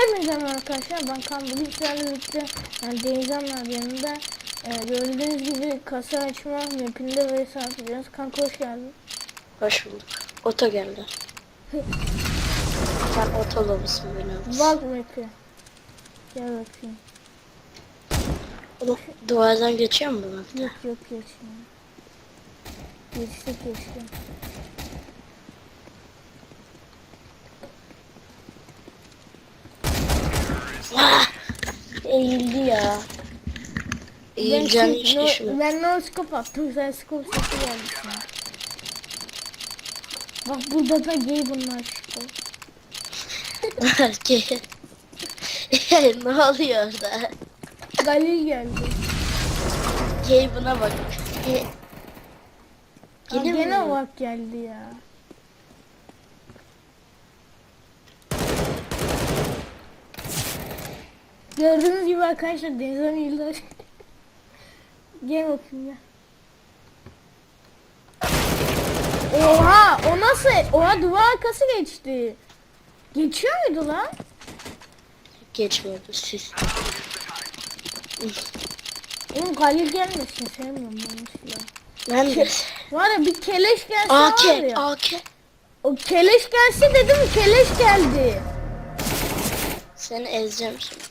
Hepinize merhaba arkadaşlar ben Kaan bugün sizlerle birlikte yani Denizhan var yanında e, gördüğünüz gibi kasa açma mapinde vs atacağız kanka hoş geldin Hoş bulduk. Oto geldi. Sen otolu musun benim? Bak map'i Gel bakayım Oğlum, duvardan geçiyor mu bu mapte? Yok yok geçmiyor Geçtik geçtik Ah! Eğildi ya. Eğileceğini hiç no, düşünmedim. ben no scope attım sen scope sesi geldi sana Bak burada da gay bunlar işte Ki- ne oluyor orada? Galil geldi Gey buna bak. E, Ha, Yine mi? gene bak geldi ya. Gördüğünüz gibi arkadaşlar Denizhan Yıldaş. Gel bakayım ya. Oha o nasıl? Oha duvar arkası geçti. Geçiyor muydu lan? Geçmiyordu siz. Oğlum Galil gelmesin sevmiyorum ben silahı. Ben de. Var ya bir keleş gelse AK, var ya. AK. O keleş gelse dedim keleş geldi. Seni ezeceğim şimdi.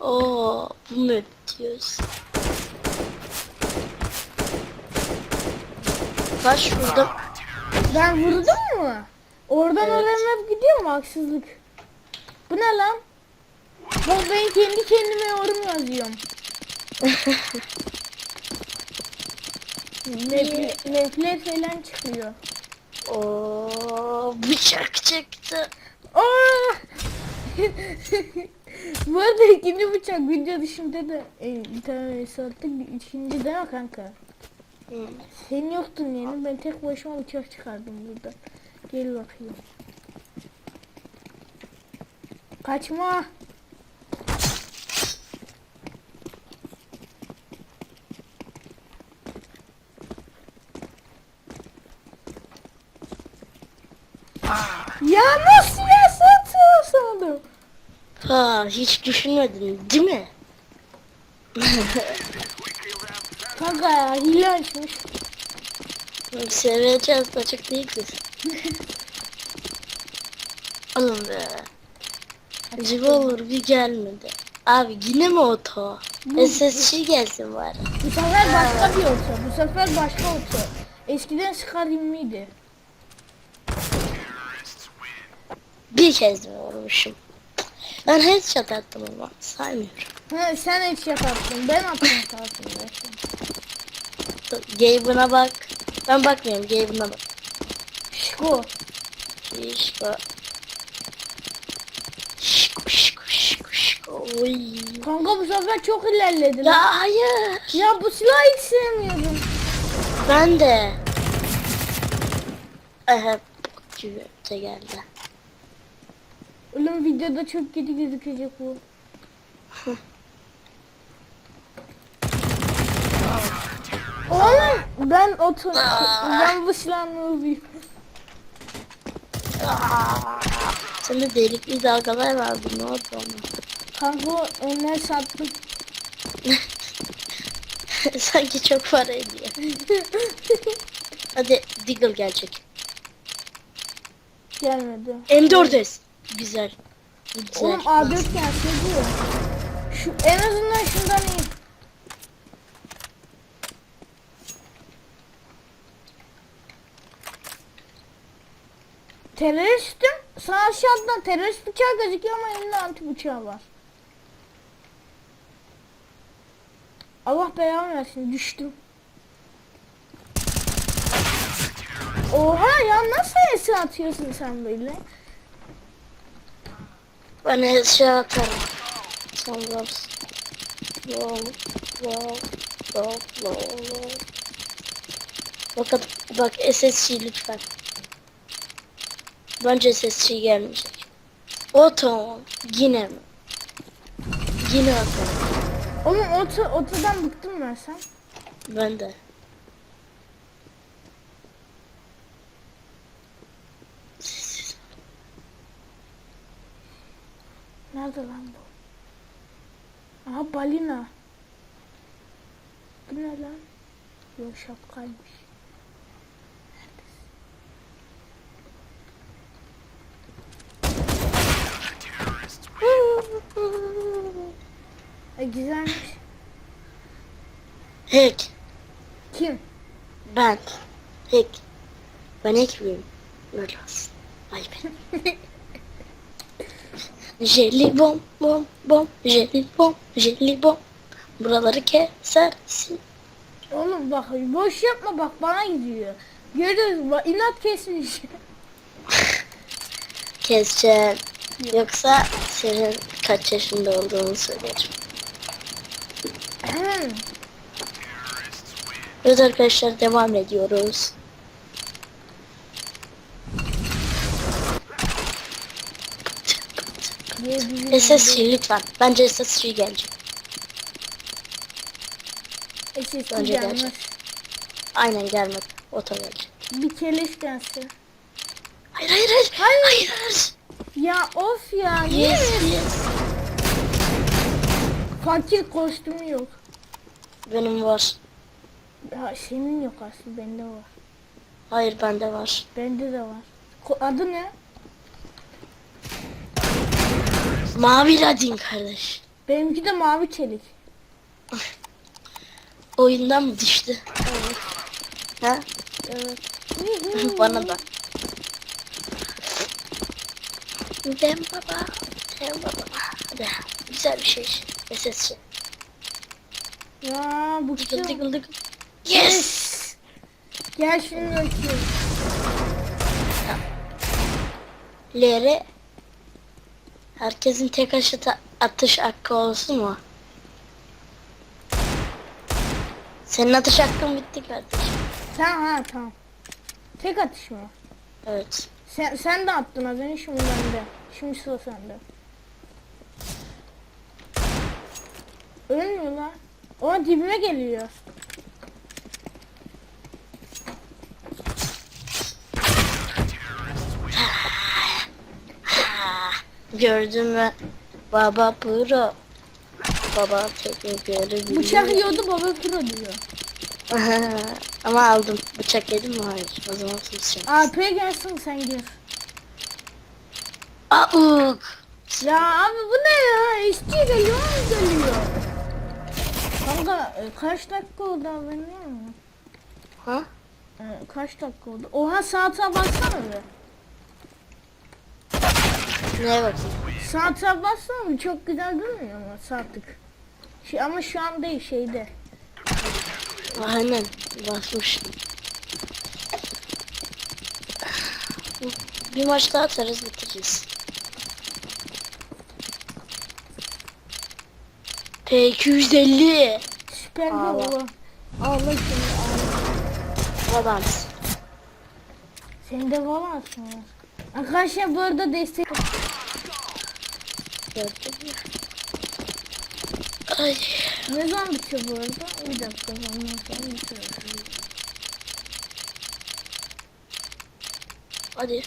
Oo, bu mu diyorsun? Kaç vurdum? Ben vurdum mu? Oradan Evet. oraya hep gidiyor mu haksızlık? Bu ne lan? Bak ben kendi kendime yorum yazıyorum. Map'le falan çıkıyor. Oo, bıçak çıktı. Aa! Bu arada ikinci bıçak video dışında da e, bir tane sattık. Üçüncü değil mi kanka? Hı. Sen yoktun yani ben tek başıma bıçak çıkardım burada. Gel bakayım. Kaçma. Ya? Ha, hiç düşünmedin değil mi? Kanka ya hile açmış. Seveceğiz açık değil kız. Oğlum be. Civa olur bir gelmedi. Abi yine mi oto? SSC gelsin bari. Bu sefer başka bir olsa. Bu sefer başka olsa. Eskiden Scar miydi? Bir kez mi vurmuşum? Ben headshot attım ama saymıyorum. Ha, sen hiç yaparsın. Ben attım tatlım. Gabe'ına bak. Ben bakmıyorum Gabe'ına bak. Şiko. Şişko. Şişko şişko şişko şişko. Oy. Kanka bu sefer çok ilerledi. lan. Ya hayır. Ya bu silahı hiç sevmiyorum. Ben de. Aha. Cüvete geldi. Oğlum videoda çok kötü gözükecek bu. Oğlum ben otur ben bu silahın olayım. Sende delikli dalgalar vardı ne oldu ona? Kanka onlar sattım. Sanki çok para ediyor. Hadi Diggle gelecek. Gelmedi. M4S. Güzel. Bu Güzel. Oğlum A4 gelse diyor. Şu en azından şundan iyi. Teröristim. Sağ aşağıdan terörist bıçağı gözüküyor ama elinde anti bıçağı var. Allah belamı versin düştüm. Oha ya nasıl esi atıyorsun sen böyle? Ben eşya atarım. Sen varsın. Wow, wow, wow, wow. Bak, bak SSC lütfen. Bence SSC gelmeyecek. O tamam. Yine mi? Yine atalım. Oğlum oto, otodan bıktım ben sen. Ben de. Nerede lan bu? Aha balina. Bu ne lan? Yok şapkaymış. E, güzelmiş. Hack. Kim? Ben. Hack. Ben hack miyim? Öyle olsun. Ay ben. Jelly bom bom bom. Jelly bom. Jelly bom. Buraları kesersin. Oğlum bak boş yapma bak bana gidiyor. Görüyoruz bak inat kesmiş. Keseceğim. Yoksa senin kaç yaşında olduğunu söylerim. Ahem. Evet arkadaşlar devam ediyoruz. diye bir SSC lütfen. Bence SSC gelecek. SSC Önce gelmez. gelecek. Aynen gelmedi. Oto gelecek. Bir keleş gelse. Hayır hayır hayır. Hayır. Hayır hayır. Ya of ya Yes mi? yes. Fakir kostümü yok. Benim var. Ya senin yok aslında bende var. Hayır bende var. Bende de var. Adı ne? Mavi Ladin kardeş. Benimki de mavi çelik. Oyundan mı düştü? Evet. Ha? Evet. Bana da. Dem baba. Dem baba. Hadi. Güzel bir şey. SSC. Ya bu Dıgıl kim? dıgıl dıgıl. Yes. Gel şunu bakayım. Leri. Herkesin tek aşıta atış hakkı olsun mu? Senin atış hakkın bitti kardeşim. Sen ha tamam. Tek atış mı? Evet. Sen, sen de attın az önce şimdi bende. Şimdi sıra sende. Ölmüyor lan. O dibime geliyor. Gördün mü? Baba pro. Baba teknikleri biliyor. Bıçak yiyordu baba pro diyor. Ama aldım. Bıçak yedim mi? Hayır. O zaman susacağım. AP gelsin sen gir. Auk. Ya abi bu ne ya? İşçi geliyor mu geliyor? Kanka e, kaç dakika oldu haberin var mı? Ha? E, kaç dakika oldu? Oha saate baksana be. Neye bakayım? Saate baksana mı? Çok güzel durmuyor ama saatlik. Şey, ama şu an değil şeyde. Aynen. Basmıştım. Bir maç daha atarız bitiririz. P250 Süper bir Ağla. Allah seni ağla. Adams. Senin de var aslında. Arkadaşlar bu arada destek Mü? Ay. ne zaman bitiyor bu arada? Bir dakika ondan sonra bitiyor. Hadi.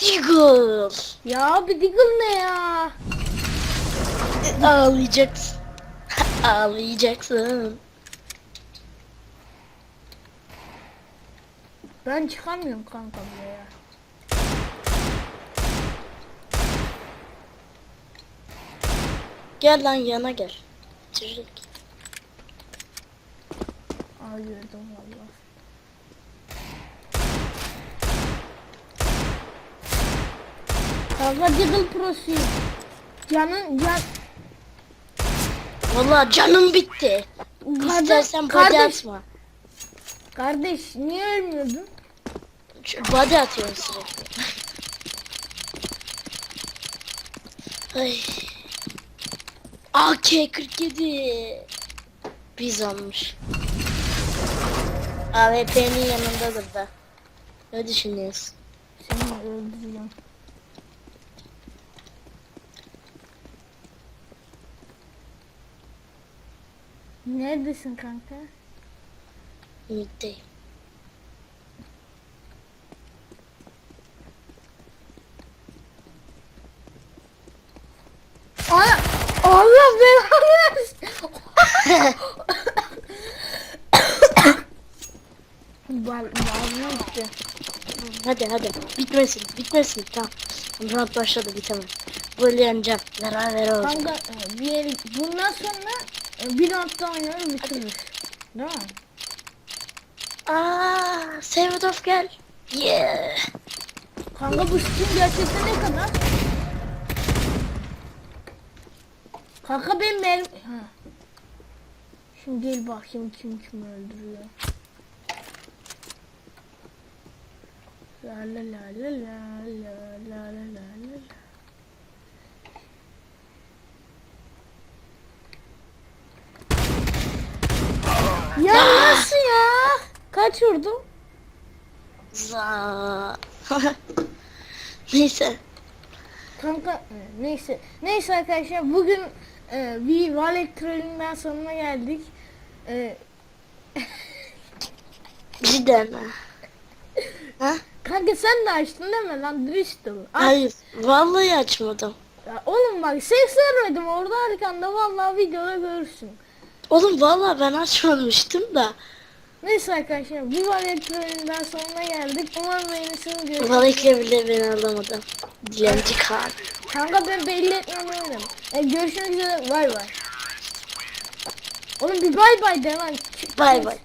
Deagle. Ya abi Deagle ne ya? Ağlayacaksın. Ağlayacaksın. Ben çıkamıyorum kanka buraya. Gel lan yana gel. Bitirecek. Aa gördüm valla. Kanka Deagle Pro'suyum. Canın can... Valla canım bitti. Kardeş, İstersen body kardeş, atma. kardeş niye ölmüyordun? Şu Body atıyorsun sürekli. Ay. AK-47. Biz olmuş. AWP'nin yanındadır da. Ne düşünüyorsun? Seni öldürüyorum. Neredesin kanka? Ümitteyim. belanı versin. Ağzına gitti. hadi hadi. Bitmesin. Bitmesin. Tamam. Round başladı bitemez. Böyle yeneceğim. Beraber olacak. Kanka e, bir el, bundan sonra e, bir roundda oynarız bitiririz. Değil mi? Aa, Sevdov gel. Yeah. Kanka bu skin gerçekten ne kadar? Kanka benim mermi... Ha. Şimdi gel bakayım kim kimi öldürüyor. La la la la la la la la la la. Ya nasıl ya? Kaç vurdum? Neyse. Kanka e, neyse. Neyse arkadaşlar bugün e, bir Valet Trollünden sonuna geldik. E, Cidden ha. Ha? kanka sen de açtın değil mi lan Bristol? Aç. Hayır. Vallahi açmadım. Ya oğlum bak ses vermedim orada arkanda vallahi videoda görürsün. Oğlum vallahi ben açmamıştım da. Neyse arkadaşlar bu Trollünden sonuna geldik. Umarım beğenirsiniz. Görüşürüz. Vallahi bile beni alamadım. Dilenci kan. Kanka ben belli etmem oynarım. E, görüşmek üzere bay bay. Oğlum bir bay bay de lan. Bay bay.